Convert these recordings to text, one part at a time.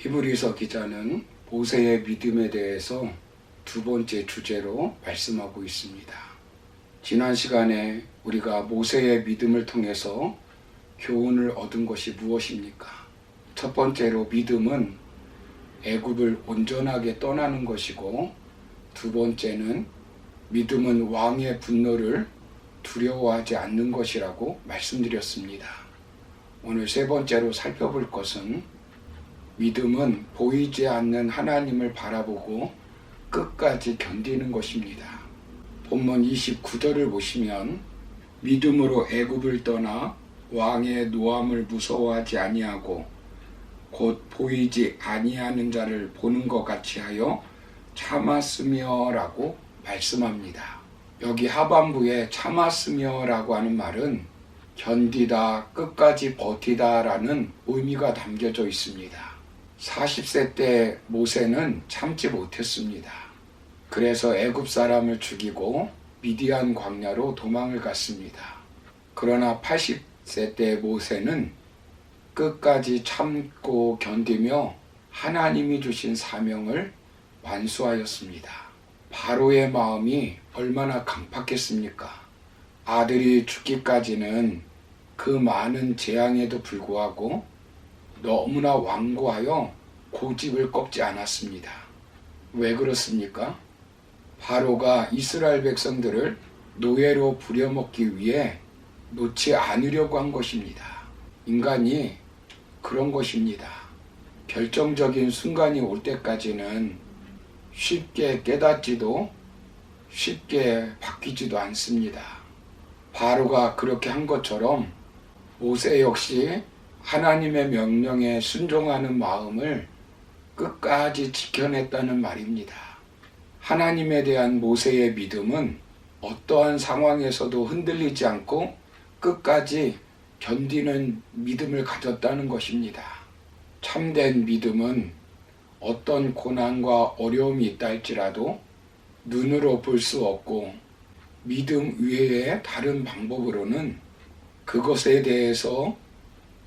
히브리서 기자는 모세의 믿음에 대해서 두 번째 주제로 말씀하고 있습니다. 지난 시간에 우리가 모세의 믿음을 통해서 교훈을 얻은 것이 무엇입니까? 첫 번째로 믿음은 애굽을 온전하게 떠나는 것이고 두 번째는 믿음은 왕의 분노를 두려워하지 않는 것이라고 말씀드렸습니다. 오늘 세 번째로 살펴볼 것은 믿음은 보이지 않는 하나님을 바라보고 끝까지 견디는 것입니다. 본문 29절을 보시면 믿음으로 애굽을 떠나 왕의 노함을 무서워하지 아니하고 곧 보이지 아니하는 자를 보는 것 같이 하여 참았으며라고 말씀합니다. 여기 하반부에 참았으며라고 하는 말은 견디다, 끝까지 버티다라는 의미가 담겨져 있습니다. 40세 때 모세는 참지 못했습니다. 그래서 애굽 사람을 죽이고 미디안 광야로 도망을 갔습니다. 그러나 80세 때 모세는 끝까지 참고 견디며 하나님이 주신 사명을 완수하였습니다. 바로의 마음이 얼마나 강팍했습니까? 아들이 죽기까지는 그 많은 재앙에도 불구하고 너무나 완고하여 고집을 꺾지 않았습니다. 왜 그렇습니까? 바로가 이스라엘 백성들을 노예로 부려먹기 위해 놓지 않으려고 한 것입니다. 인간이 그런 것입니다. 결정적인 순간이 올 때까지는 쉽게 깨닫지도 쉽게 바뀌지도 않습니다. 바로가 그렇게 한 것처럼 모세 역시 하나님의 명령에 순종하는 마음을 끝까지 지켜냈다는 말입니다. 하나님에 대한 모세의 믿음은 어떠한 상황에서도 흔들리지 않고 끝까지 견디는 믿음을 가졌다는 것입니다. 참된 믿음은 어떤 고난과 어려움이 있다 할지라도 눈으로 볼 수 없고 믿음 외에 다른 방법으로는 그것에 대해서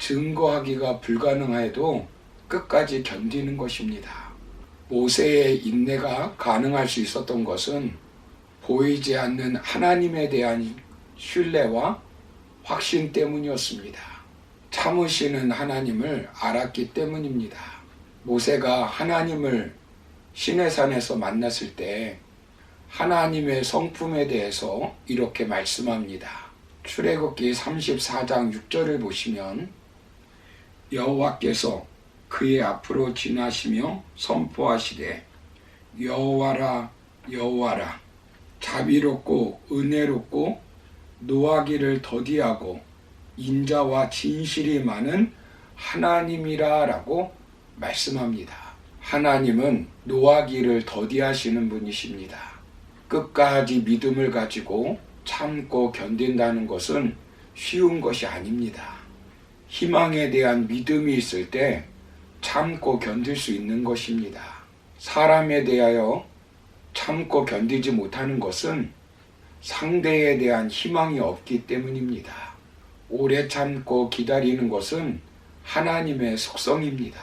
증거하기가 불가능해도 끝까지 견디는 것입니다. 모세의 인내가 가능할 수 있었던 것은 보이지 않는 하나님에 대한 신뢰와 확신 때문이었습니다. 참으시는 하나님을 알았기 때문입니다. 모세가 하나님을 시내산에서 만났을 때 하나님의 성품에 대해서 이렇게 말씀합니다. 출애굽기 34장 6절을 보시면 여호와께서 그의 앞으로 지나시며 선포하시되 여호와라 여호와라 자비롭고 은혜롭고 노하기를 더디하고 인자와 진실이 많은 하나님이라라고 말씀합니다. 하나님은 노하기를 더디하시는 분이십니다. 끝까지 믿음을 가지고 참고 견딘다는 것은 쉬운 것이 아닙니다. 희망에 대한 믿음이 있을 때 참고 견딜 수 있는 것입니다. 사람에 대하여 참고 견디지 못하는 것은 상대에 대한 희망이 없기 때문입니다. 오래 참고 기다리는 것은 하나님의 속성입니다.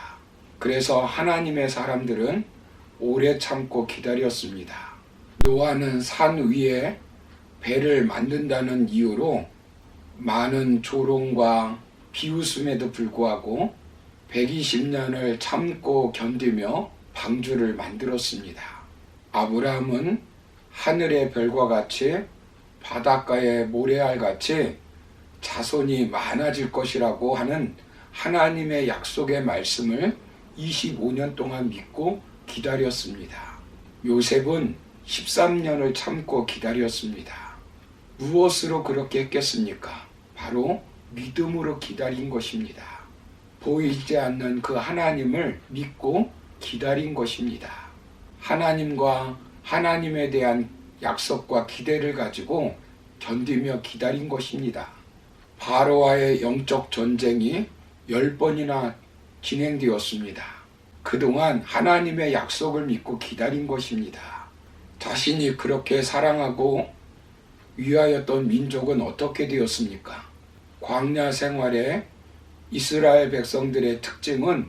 그래서 하나님의 사람들은 오래 참고 기다렸습니다. 노아는 산 위에 배를 만든다는 이유로 많은 조롱과 비웃음에도 불구하고 120년을 참고 견디며 방주를 만들었습니다. 아브라함은 하늘의 별과 같이 바닷가의 모래알 같이 자손이 많아질 것이라고 하는 하나님의 약속의 말씀을 25년 동안 믿고 기다렸습니다. 요셉은 13년을 참고 기다렸습니다. 무엇으로 그렇게 했겠습니까? 바로 믿음으로 기다린 것입니다. 보이지 않는 그 하나님을 믿고 기다린 것입니다. 하나님과 하나님에 대한 약속과 기대를 가지고 견디며 기다린 것입니다. 바로와의 영적 전쟁이 열 번이나 진행되었습니다. 그동안 하나님의 약속을 믿고 기다린 것입니다. 자신이 그렇게 사랑하고 위하였던 민족은 어떻게 되었습니까? 광야 생활에 이스라엘 백성들의 특징은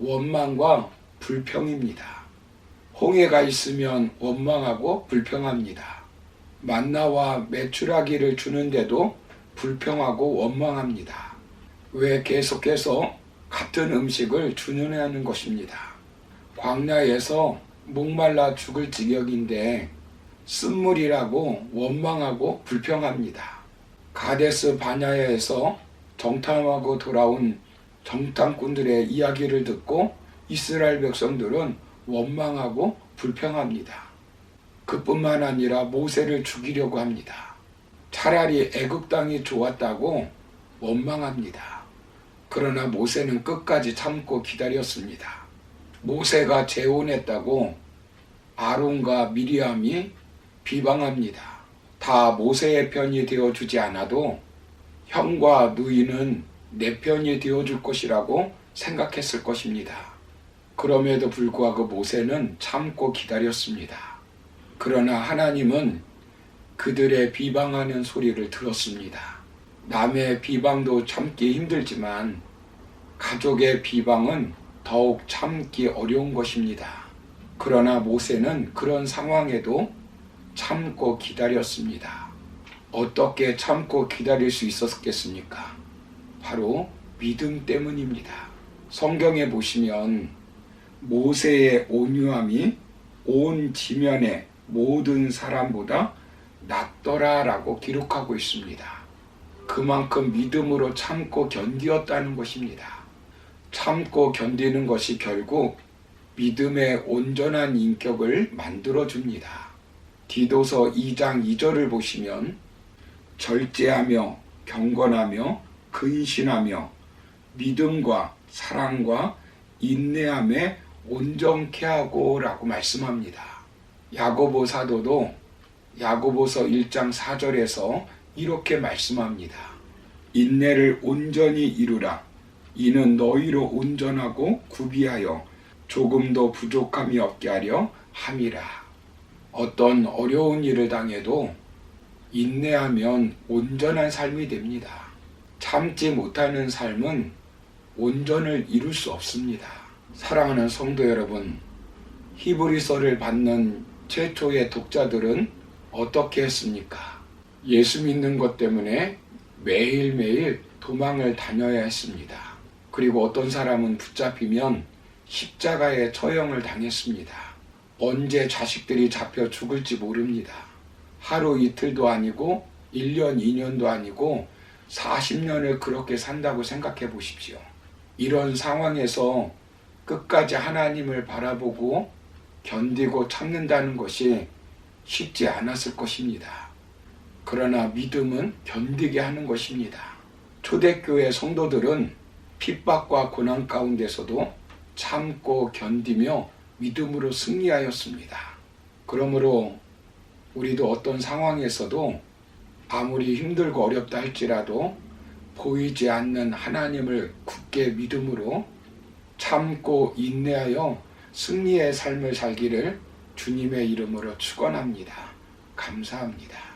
원망과 불평입니다. 홍해가 있으면 원망하고 불평합니다. 만나와 메추라기를 주는데도 불평하고 원망합니다. 왜 계속해서 같은 음식을 주느냐는 것입니다. 광야에서 목말라 죽을 지경인데 쓴물이라고 원망하고 불평합니다. 가데스 바냐에서 정탐하고 돌아온 정탐꾼들의 이야기를 듣고 이스라엘 백성들은 원망하고 불평합니다. 그뿐만 아니라 모세를 죽이려고 합니다. 차라리 애굽 땅이 좋았다고 원망합니다. 그러나 모세는 끝까지 참고 기다렸습니다. 모세가 재혼했다고 아론과 미리암이 비방합니다. 다 모세의 편이 되어 주지 않아도 형과 누이는 내 편이 되어 줄 것이라고 생각했을 것입니다. 그럼에도 불구하고 모세는 참고 기다렸습니다. 그러나 하나님은 그들의 비방하는 소리를 들었습니다. 남의 비방도 참기 힘들지만 가족의 비방은 더욱 참기 어려운 것입니다. 그러나 모세는 그런 상황에도 참고 기다렸습니다. 어떻게 참고 기다릴 수 있었겠습니까? 바로 믿음 때문입니다. 성경에 보시면 모세의 온유함이 온 지면의 모든 사람보다 낫더라라고 기록하고 있습니다. 그만큼 믿음으로 참고 견디었다는 것입니다. 참고 견디는 것이 결국 믿음의 온전한 인격을 만들어 줍니다. 디도서 2장 2절을 보시면 절제하며 경건하며 근신하며 믿음과 사랑과 인내함에 온전케 하고라고 말씀합니다. 야고보 사도도 야고보서 1장 4절에서 이렇게 말씀합니다. 인내를 온전히 이루라. 이는 너희로 온전하고 구비하여 조금도 부족함이 없게 하려 함이라. 어떤 어려운 일을 당해도 인내하면 온전한 삶이 됩니다. 참지 못하는 삶은 온전을 이룰 수 없습니다. 사랑하는 성도 여러분, 히브리서를 받는 최초의 독자들은 어떻게 했습니까? 예수 믿는 것 때문에 매일매일 도망을 다녀야 했습니다. 그리고 어떤 사람은 붙잡히면 십자가의 처형을 당했습니다. 언제 자식들이 잡혀 죽을지 모릅니다. 하루 이틀도 아니고 1년, 2년도 아니고 40년을 그렇게 산다고 생각해 보십시오. 이런 상황에서 끝까지 하나님을 바라보고 견디고 참는다는 것이 쉽지 않았을 것입니다. 그러나 믿음은 견디게 하는 것입니다. 초대교회 성도들은 핍박과 고난 가운데서도 참고 견디며 믿음으로 승리하였습니다. 그러므로 우리도 어떤 상황에서도 아무리 힘들고 어렵다 할지라도 보이지 않는 하나님을 굳게 믿음으로 참고 인내하여 승리의 삶을 살기를 주님의 이름으로 축원합니다. 감사합니다.